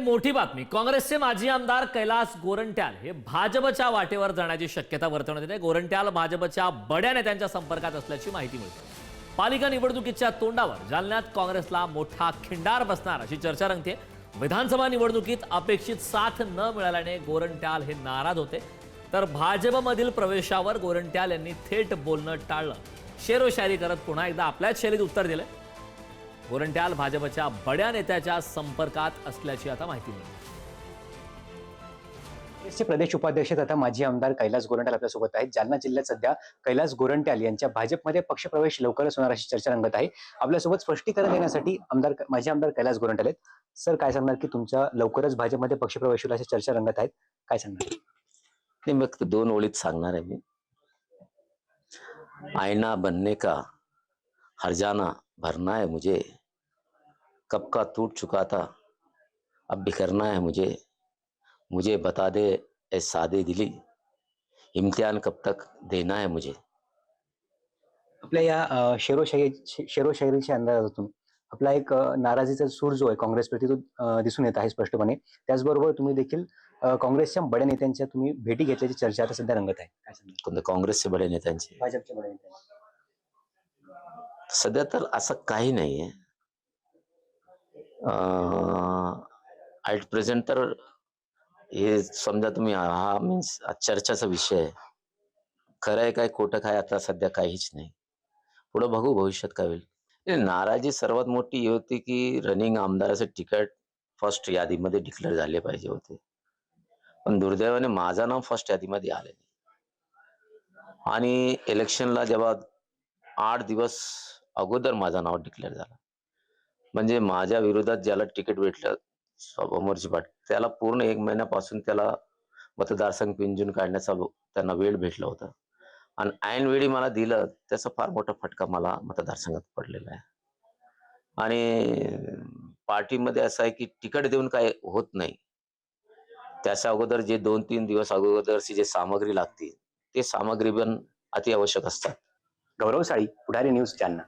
मोठी बातमी. काँग्रेसचे माजी आमदार कैलास गोरंट्याल हे भाजपच्या वाटेवर जाण्याची शक्यता वर्तवण्यात येते. गोरंट्याल भाजपच्या बड्या नेत्यांच्या संपर्कात असल्याची माहिती मिळते. पालिका निवडणुकीच्या तोंडावर जालन्यात काँग्रेसला मोठा खिंडार बसणार अशी चर्चा रंगते. विधानसभा निवडणुकीत अपेक्षित साथ न मिळाल्याने गोरंट्याल हे नाराज होते. तर भाजपमधील प्रवेशावर गोरंट्याल यांनी थेट बोलणं टाळलं. शेरोशायरी करत पुन्हा एकदा आपल्याच शैलीत उत्तर दिलं गोरंट्याल भाजपच्या बड्या नेत्याच्या संपर्कात असल्याची आता माहिती मिळते काँग्रेसचे प्रदेश उपाध्यक्ष तथा माजी आमदार कैलास गोरंट्याल आपल्यासोबत आहेत. जालना जिल्ह्यात सध्या कैलास गोरंट्याल यांच्या भाजपमध्ये पक्षप्रवेश लवकरच होणार अशी चर्चा रंगत आहे. आपल्यासोबत स्पष्टीकरण देण्यासाठी आमदार माजी आमदार कैलास गोरंट्याल आहेत. सर काय सांगणार की तुमच्या लवकरच भाजपमध्ये पक्षप्रवेश होईल अशी चर्चा रंगत आहेत काय सांगणार? तो दोन ओळीत सांगणार आहे मी. आईना बनने का हरजाना भरना है मुझे. कब का टूट चुका था। अब बिखरना है मुझे। मुझे बता दे ए सादे दिली। इम्तिहान कब तक देना है मुझे। आपल्या या शेरोशाही शेरोशायरीच्या अंदाजातून आपला एक नाराजीचा सूर जो आहे काँग्रेसप्रती तो अं, दिसून येत आहे स्पष्टपणे. त्याचबरोबर तुम्ही देखील काँग्रेसच्या बड्या नेत्यांच्या तुम्ही भेटी घेतल्याची चर्चा आता सध्या रंगत आहे. कोणत्या काँग्रेसचे बडे नेत्यांचे? भाजपच्या बड्या नेत्यांची. सध्या तर असं काही नाहीये. ॲट प्रेझेंट तर हे समजा तुम्ही हा मीन्स चर्चाचा विषय आहे. खरं आहे काय खोटं काय आता सध्या काहीच नाही. पुढं बघू भविष्यात काय होईल. नाराजी सर्वात मोठी ही होती की रनिंग आमदाराचं तिकीट फर्स्ट यादीमध्ये डिक्लेअर झाले पाहिजे होते. पण दुर्दैवाने माझं नाव फर्स्ट यादीमध्ये आले नाही. आणि इलेक्शनला जेव्हा आठ दिवस अगोदर माझं नाव डिक्लेअर झालं. म्हणजे माझ्या विरोधात ज्याला तिकीट भेटलं समोरची पाठ त्याला पूर्ण एक महिन्यापासून त्याला मतदारसंघ पिंजून काढण्याचा त्यांना वेळ भेटला होता. आणि ऐन वेळी मला दिलं त्याचा फार मोठा फटका मला मतदारसंघात पडलेला आहे. आणि पार्टीमध्ये असं आहे की तिकीट देऊन काय होत नाही. त्याच्या अगोदर जे दोन तीन दिवस अगोदरची जे सामग्री लागते ते सामग्री पण अति आवश्यक असतात. गौरवशाळी पुढारी न्यूज चॅनल.